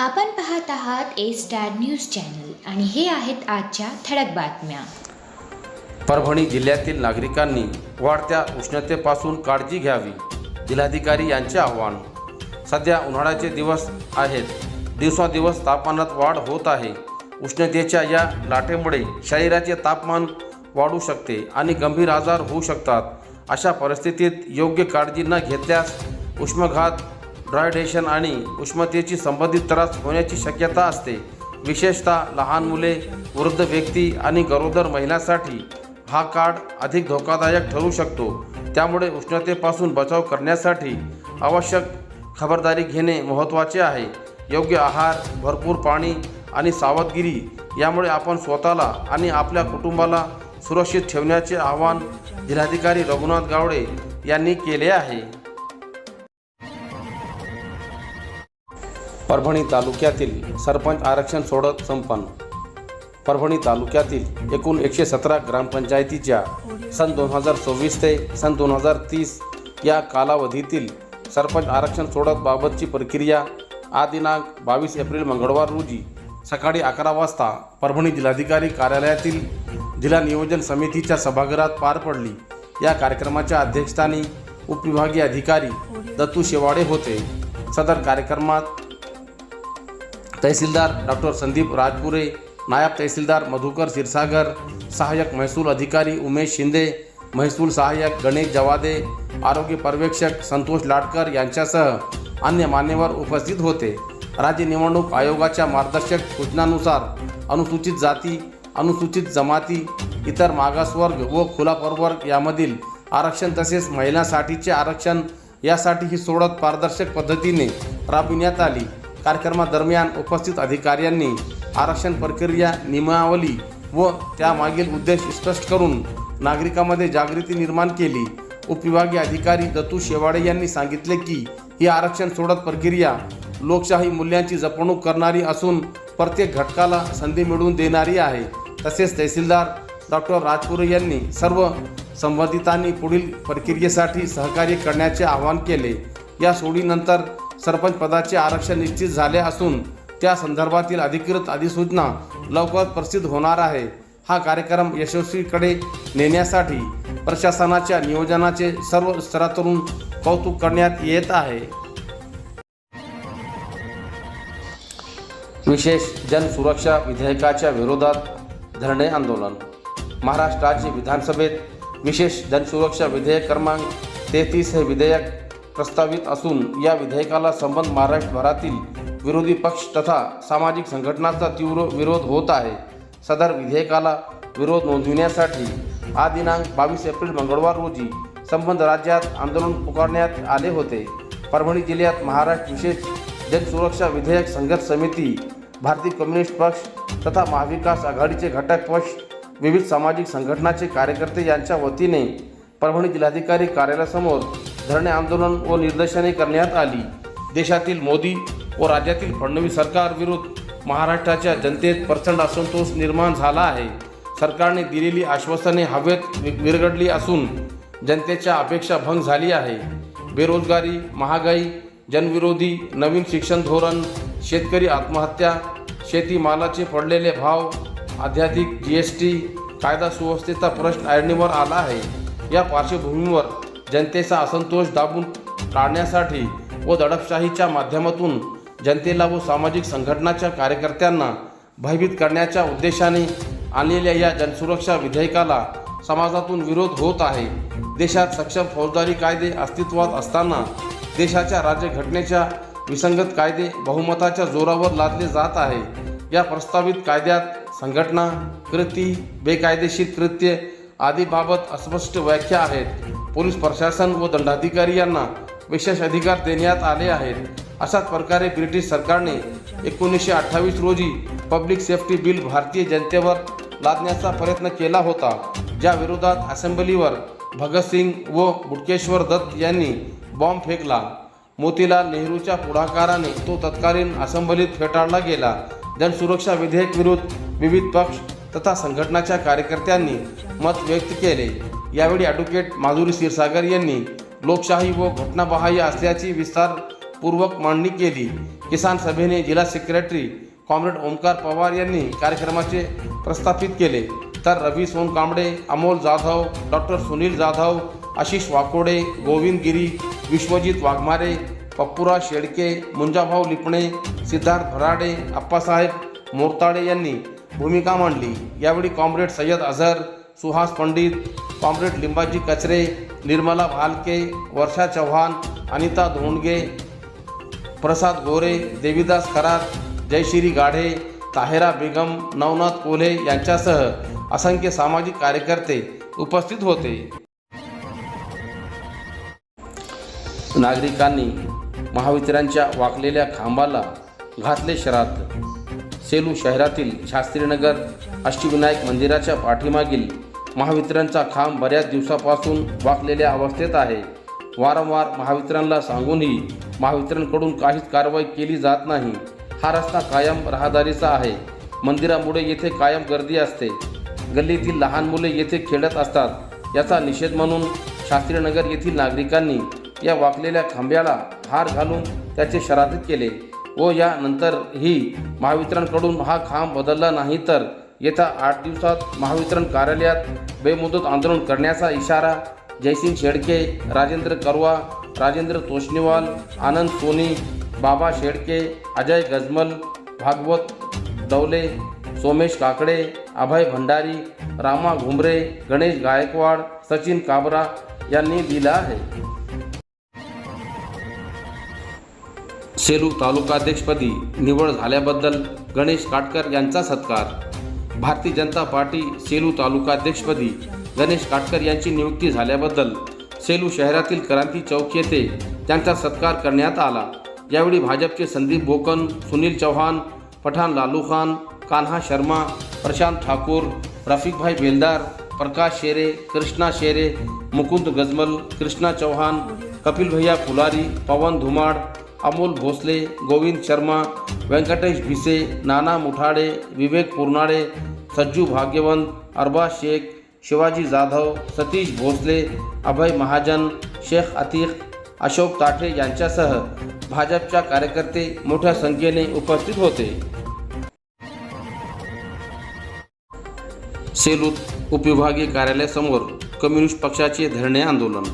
आपण पाहत आहात ए स्टार न्यूज चॅनल आणि हे आहेत आजच्या ठळक बातम्या. परभणी जिल्ह्यातील नागरिकांनी वाढत्या उष्णतेपासून काळजी घ्यावी जिल्हाधिकारी यांचे आव्हान. सध्या उन्हाळ्याचे दिवस आहेत दिवसादिवस तापमानात वाढ होत आहे. उष्णतेच्या या लाटेमुळे शरीराचे तापमान वाढू शकते आणि गंभीर आजार होऊ शकतात. अशा परिस्थितीत योग्य काळजी न घेतल्यास उष्माघात ड्रायडेशन आणि उष्णतेची संबंधित त्रास होण्याची शक्यता असते. विशेषतः लहान मुले वृद्ध व्यक्ती आणि गरोदर महिलांसाठी हा काळ अधिक धोकादायक ठरू शकतो. त्यामुळे उष्णतेपासून बचाव करण्यासाठी आवश्यक खबरदारी घेणे महत्त्वाचे आहे. योग्य आहार भरपूर पाणी आणि सावधगिरी यामुळे आपण स्वतःला आणि आपल्या कुटुंबाला सुरक्षित ठेवण्याचे आवाहन जिल्हाधिकारी रघुनाथ गावडे यांनी केले आहे. परभणी तालुक्यातील सरपंच आरक्षण सोडत संपन्न. परभणी तालुक्यातील एकूण एकशे सतरा ग्रामपंचायतीच्या सन दोन हजार सव्वीस ते सन दोन हजार तीस या कालावधीतील सरपंच आरक्षण सोडतबाबतची प्रक्रिया आज दिनांक बावीस एप्रिल मंगळवार रोजी सकाळी अकरा वाजता परभणी जिल्हाधिकारी कार्यालयातील जिल्हा नियोजन समितीच्या सभागृहात पार पडली. या कार्यक्रमाच्या अध्यक्षस्थानी उपविभागीय अधिकारी दत्तू शेवाडे होते. सदर कार्यक्रमात तहसीलदार डॉक्टर संदीप राजपुरे नायब तहसीलदार मधुकर क्षीरसागर सहाय्यक महसूल अधिकारी उमेश शिंदे महसूल सहाय्यक गणेश जवादे आरोग्य पर्यवेक्षक संतोष लाडकर यांच्यासह अन्य मान्यवर उपस्थित होते. राज्य निवडणूक आयोगाच्या मार्गदर्शक सूचनानुसार अनुसूचित जाती अनुसूचित जमाती इतर मागासवर्ग व खुला प्रवर्ग यामधील आरक्षण तसेच महिलांसाठीचे आरक्षण यासाठी ही सोडत पारदर्शक पद्धतीने राबविण्यात आली. कार्यक्रमादरम्यान उपस्थित अधिकाऱ्यांनी आरक्षण प्रक्रिया नियमावली व त्यामागील उद्देश स्पष्ट करून नागरिकांमध्ये जागृती निर्माण केली. उपविभागीय अधिकारी दत्तू शेवाडे यांनी सांगितले की ही आरक्षण सोडत प्रक्रिया लोकशाही मूल्यांची जपणूक करणारी असून प्रत्येक घटकाला संधी मिळवून देणारी आहे. तसेच तहसीलदार डॉक्टर राजपुरे यांनी सर्व संबंधितांनी पुढील प्रक्रियेसाठी सहकार्य करण्याचे आवाहन केले. या सोडीनंतर सरपंच पदाचे आरक्षण निश्चित झाले असून त्या संदर्भातील अधिकृत अधिसूचना लवकरच प्रसिद्ध होणार आहे. हा कार्यक्रम यशस्वीकडे नेण्यासाठी प्रशासनाच्या नियोजनाचे सर्व स्तरातून कौतुक करण्यात येत आहे. विशेष जनसुरक्षा विधेयकाच्या विरोधात धरणे आंदोलन. महाराष्ट्राचे विधानसभेत विशेष जनसुरक्षा विधेयक क्रमांक तेहतीस हे विधेयक प्रस्तावित असून या विधेयकाला संबंध महाराष्ट्रभरातील विरोधी पक्ष तथा सामाजिक संघटनांचा तीव्र विरोध होत आहे. सदर विधेयकाला विरोध नोंदविण्यासाठी हा दिनांक बावीस एप्रिल मंगळवार रोजी संबंध राज्यात आंदोलन पुकारण्यात आले होते. परभणी जिल्ह्यात महाराष्ट्र विशेष जनसुरक्षा विधेयक संघर्ष समिती भारतीय कम्युनिस्ट पक्ष तथा महाविकास आघाडीचे घटक पक्ष विविध सामाजिक संघटनाचे कार्यकर्ते यांच्या वतीने परभणी जिल्हाधिकारी कार्यालयासमोर धरणे आंदोलन व निदर्शने करण्यात आली. देशातील मोदी व राज्यातील फडणवीस सरकारविरुद्ध महाराष्ट्राच्या जनतेत प्रचंड असंतोष निर्माण झाला आहे. सरकारने दिलेली आश्वासने हवेत वि- असून जनतेच्या अपेक्षा भंग झाली आहे. बेरोजगारी महागाई जनविरोधी नवीन शिक्षण धोरण शेतकरी आत्महत्या शेतीमालाचे पडलेले भाव अध्याधिक जी एस टी कायदा सुव्यवस्थेचा प्रश्न ऐरणीवर आला आहे. या पार्श्वभूमीवर जनतेचा असंतोष दाबून काढण्यासाठी व दडपशाहीच्या माध्यमातून जनतेला व सामाजिक संघटनाच्या कार्यकर्त्यांना भयभीत करण्याच्या उद्देशाने आणलेल्या या जनसुरक्षा विधेयकाला समाजातून विरोध होत आहे. देशात सक्षम फौजदारी कायदे अस्तित्वात असताना देशाच्या राज्यघटनेच्या विसंगत कायदे बहुमताच्या जोरावर लादले जात आहे. या प्रस्तावित कायद्यात संघटना कृती बेकायदेशीर कृत्य आदीबाबत अस्पष्ट व्याख्या आहेत. पोलीस प्रशासन व दंडाधिकारी यांना विशेष अधिकार देण्यात आले आहेत. अशाच प्रकारे ब्रिटिश सरकारने एकोणीसशे अठ्ठावीस रोजी पब्लिक सेफ्टी बिल भारतीय जनतेवर लादण्याचा प्रयत्न केला होता. ज्या विरोधात असेंब्लीवर भगतसिंग व बुटकेश्वर दत्त यांनी बॉम्ब फेकला. मोतीलाल नेहरूच्या पुढाकाराने तो तत्कालीन असेंब्लीत फेटाळला गेला. जनसुरक्षा विधेयक विरुद्ध विविध पक्ष तथा संघटनाच्या कार्यकर्त्यांनी मत व्यक्त केले. यावेळी ॲडव्होकेट माधुरी क्षीरसागर यांनी लोकशाही व घटनाबाह्य असल्याची विस्तारपूर्वक मांडणी केली. किसान सभेने जिल्हा सेक्रेटरी कॉम्रेड ओमकार पवार यांनी कार्यक्रमाचे प्रस्थापित केले. तर रवी सोनकांबडे अमोल जाधव डॉक्टर सुनील जाधव आशिष वाकोडे गोविंद गिरी विश्वजित वाघमारे पप्पुरा शेडके मुंजाभाऊ लिपणे सिद्धार्थ भराडे अप्पासाहेब मोरताडे यांनी भूमिका मांडली. यावेळी कॉम्रेड सय्यद अझहर सुहास पंडित कॉम्रेड लिंबाजी कचरे निर्मला भालके वर्षा चव्हाण अनिता धोंडगे प्रसाद गोरे देवीदास खरात जयश्री गाढे ताहेरा बेगम नवनाथ कोल्हे यांच्यासह असंख्य सामाजिक कार्यकर्ते उपस्थित होते. नागरिकांनी महावितरणच्या वाकलेल्या खांबाला घातले शरात सेलू शहरातील शास्त्रीनगर अष्टविनायक मंदिराच्या पाठीमागील महावितरणचा खांब बऱ्याच दिवसापासून वाकलेल्या अवस्थेत आहे. वारंवार महावितरणला सांगूनही महावितरणकडून काहीच कारवाई केली जात नाही. हा रस्ता कायम रहदारीचा आहे. मंदिरामुळे येथे कायम गर्दी असते. गल्लीतील लहान मुले येथे खेळत असतात. याचा निषेध म्हणून शास्त्रीनगर येथील नागरिकांनी या वाकलेल्या खांब्याला हार घालून त्याचे शराधित केले. व यानंतरही महावितरणकडून हा खांब बदलला नाही तर येत्या आठ दिवसात महावितरण कार्यालयात बेमुदत आंदोलन करण्याचा इशारा जयसिंग शेडके राजेंद्र करवा राजेंद्र तोष्णीवाल आनंद सोनी बाबा शेडके अजय गजमल भागवत दौले सोमेश काकडे अभय भंडारी रामा घुमरे गणेश गायकवाड सचिन काबरा यांनी दिला आहे. सेलू तालुकाध्यक्षपदी निवड झाल्याबद्दल गणेश काटकर यांचा सत्कार. भारतीय जनता पार्टी सेलू तालुकाध्यक्षपदी गणेश काटकर यांची नियुक्ती झाल्याबद्दल सेलू शहरातील क्रांती चौक येथे त्यांचा सत्कार करण्यात आला. यावेळी भाजपचे संदीप बोकन सुनील चव्हाण पठाण लालू खान कान्हा शर्मा प्रशांत ठाकूर रफिकभाई बेलदार प्रकाश शेरे कृष्णा शेरे मुकुंद गजमल कृष्णा चौहान कपिल भैया फुलारी पवन धुमाड अमोल भोसले गोविंद शर्मा व्यंकटेश भिसे नाना मुठाडे विवेक पुरनाडे सज्जू भाग्यवंत अरबाज शेख शिवाजी जाधव सतीश भोसले अभय महाजन शेख अतिक अशोक ताठे यांच्यासह भाजपच्या कार्यकर्ते मोठ्या संख्येने उपस्थित होते. सेलूत उपविभागीय कार्यालयासमोर कम्युनिस्ट पक्षाचे धरणे आंदोलन.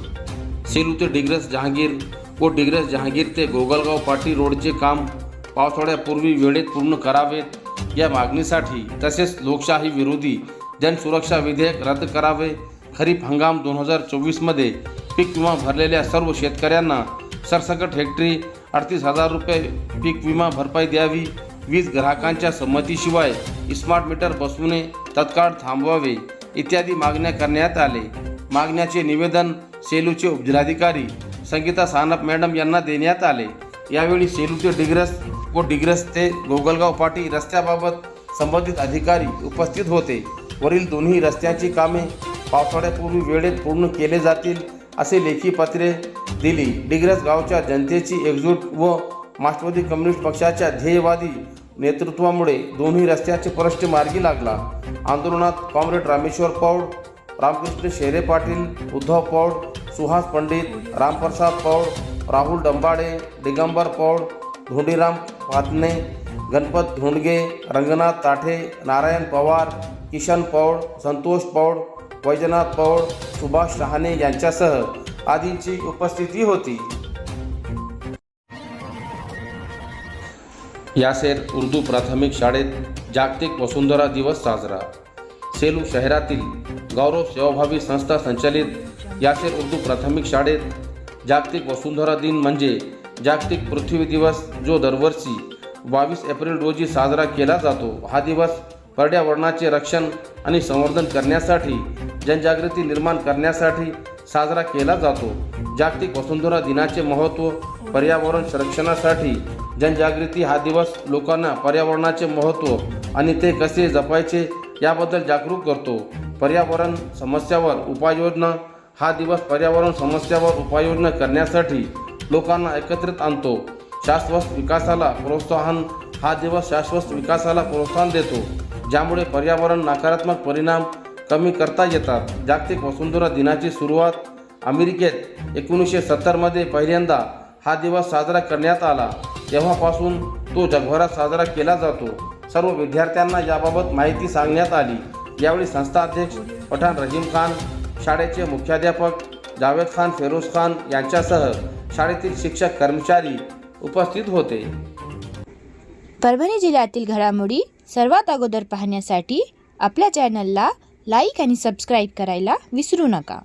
सेलू ते डिग्रस जहांगीर व डिग्रस जहांगीर ते गोगलगाव पाटी रोडचे काम पावसाळ्यापूर्वी वेळेत पूर्ण करावेत या मागणीसाठी तसेच लोकशाही विरोधी जनसुरक्षा विधेयक रद्द करावे खरीप हंगाम दोन हजार चोवीसमध्ये पीक विमा भरलेल्या सर्व शेतकऱ्यांना सरसकट हेक्टरी अडतीस हजार रुपये पीक विमा भरपाई द्यावी वीज ग्राहकांच्या संमतीशिवाय स्मार्ट मीटर बसवणे तत्काळ थांबवावे इत्यादी मागण्या करण्यात आले. मागण्याचे निवेदन सेलूचे उपजिल्हाधिकारी संगीता सानप मॅडम यांना देण्यात आले. यावेळी सेलू ते डिग्रस व डिग्रस ते गोगलगाव पाटी रस्त्याबाबत संबंधित अधिकारी उपस्थित होते. वरील दोन्ही रस्त्याची कामे पावसाळ्यापूर्वी वेळेत पूर्ण केले जातील असे लेखी पत्रे दिली. डिग्रस गावच्या जनतेची एकजूट व मार्क्सवादी कम्युनिस्ट पक्षाच्या ध्येयवादी नेतृत्वामुळे दोन्ही रस्त्याचे प्रश्न मार्गी लागला. आंदोलनात कॉम्रेड रामेश्वर पौड रामकृष्ण शेरे पाटील उद्धव पौड सुहास पंडित रामप्रसाद पौड राहुल डंबाडे दिगंबर पौड धोंडीराम फातने गणपत धोंडगे रंगनाथ ताठे नारायण पवार किशन पौड संतोष पौड वैजनाथ पौड सुभाष शहाणे यांच्यासह आदींची उपस्थिती होती. यासेर उर्दू प्राथमिक शाळेत जागतिक वसुंधरा दिवस साजरा. सेलू शहरातील गौरव सेवाभावी संस्था संचलित यासेर उर्दू प्राथमिक शाळेत जागतिक वसुंधरा दिन म्हणजे जागतिक पृथ्वी दिवस जो दरवर्षी बावीस एप्रिल रोजी साजरा केला जातो. हा दिवस पर्यावरणाचे रक्षण आणि संवर्धन करण्यासाठी जनजागृती निर्माण करण्यासाठी साजरा केला जातो. जागतिक वसुंधरा दिनाचे महत्त्व पर्यावरण संरक्षणासाठी जनजागृती हा दिवस लोकांना पर्यावरणाचे महत्त्व आणि ते कसे जपायचे याबद्दल जागरूक करतो. पर्यावरण समस्यावर उपाययोजना हा दिवस पर्यावरण समस्यावर उपाययोजना करण्यासाठी लोकांना एकत्रित आणतो. शाश्वत विकासाला प्रोत्साहन हा दिवस शाश्वत विकासाला प्रोत्साहन देतो. ज्यामुळे पर्यावरण नकारात्मक परिणाम कमी करता येतात. जागतिक वसुंधरा दिनाची सुरुवात अमेरिकेत एकोणीसशे सत्तरमध्ये पहिल्यांदा हा दिवस साजरा करण्यात आला. तेव्हापासून तो जगभरात साजरा केला जातो. सर्व विद्यार्थ्यांना याबाबत माहिती सांगण्यात आली. यावेळी संस्था अध्यक्ष पठाण रहीम खान शाळेचे मुख्याध्यापक जावेद खान फेरोज खान यांच्यासह शाळेतील शिक्षक कर्मचारी उपस्थित होते. परभणी जिल्ह्यातील घडामोडी सर्वात अगोदर पाहण्यासाठी आपल्या चॅनलला लाईक आणि सबस्क्राईब करायला विसरू नका.